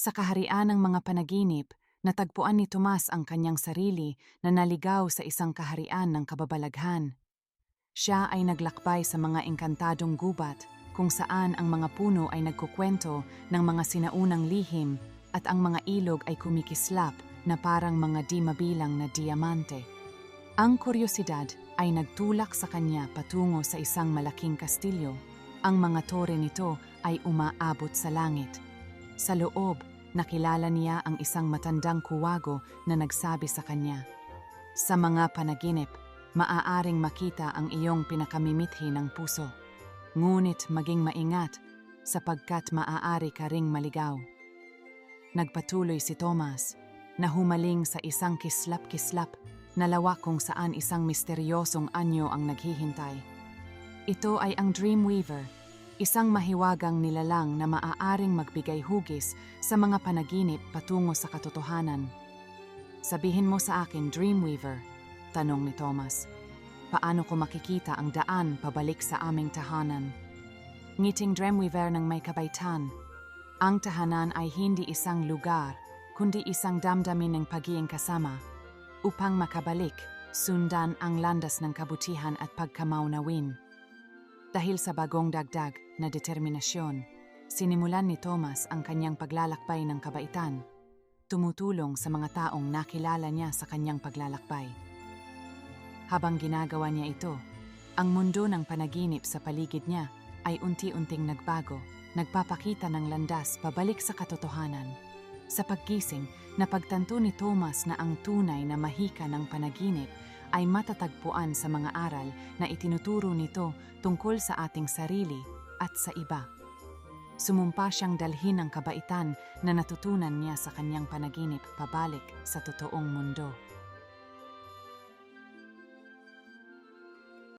Sa kaharian ng mga panaginip, natagpuan ni Tomas ang kanyang sarili na naligaw sa isang kaharian ng kababalaghan. Siya ay naglakbay sa mga engkantadong gubat kung saan ang mga puno ay nagkukwento ng mga sinaunang lihim at ang mga ilog ay kumikislap na parang mga di mabilang na diamante. Ang kuryosidad ay nagtulak sa kanya patungo sa isang malaking kastilyo. Ang mga tore nito ay umaabot sa langit. Sa loob, nakilala niya ang isang matandang kuwago na nagsabi sa kanya, Sa mga panaginip, maaaring makita ang iyong pinakamimithi ng puso. Ngunit maging maingat sapagkat maaari ka ring maligaw. Nagpatuloy si Thomas na humaling sa isang kislap-kislap na lawa kung saan isang misteryosong anyo ang naghihintay. Ito ay ang Dreamweaver, isang mahiwagang nilalang na maaaring magbigay hugis sa mga panaginip patungo sa katotohanan. Sabihin mo sa akin, Dreamweaver, tanong ni Thomas. Paano ko makikita ang daan pabalik sa aming tahanan? Ngiting Dreamweaver ng may kabaitan, ang tahanan ay hindi isang lugar, kundi isang damdamin ng pagiging kasama. Upang makabalik, sundan ang landas ng kabutihan at pagkamaunawin. Dahil sa bagong dagdag na determinasyon, sinimulan ni Thomas ang kanyang paglalakbay ng kabaitan, tumutulong sa mga taong nakilala niya sa kanyang paglalakbay. Habang ginagawa niya ito, ang mundo ng panaginip sa paligid niya ay unti-unting nagbago, nagpapakita ng landas pabalik sa katotohanan. Sa paggising, napagtanto ni Thomas na ang tunay na mahika ng panaginip ay matatagpuan sa mga aral na itinuturo nito tungkol sa ating sarili at sa iba. Sumumpa siyang dalhin ang kabaitan na natutunan niya sa kanyang panaginip pabalik sa totoong mundo.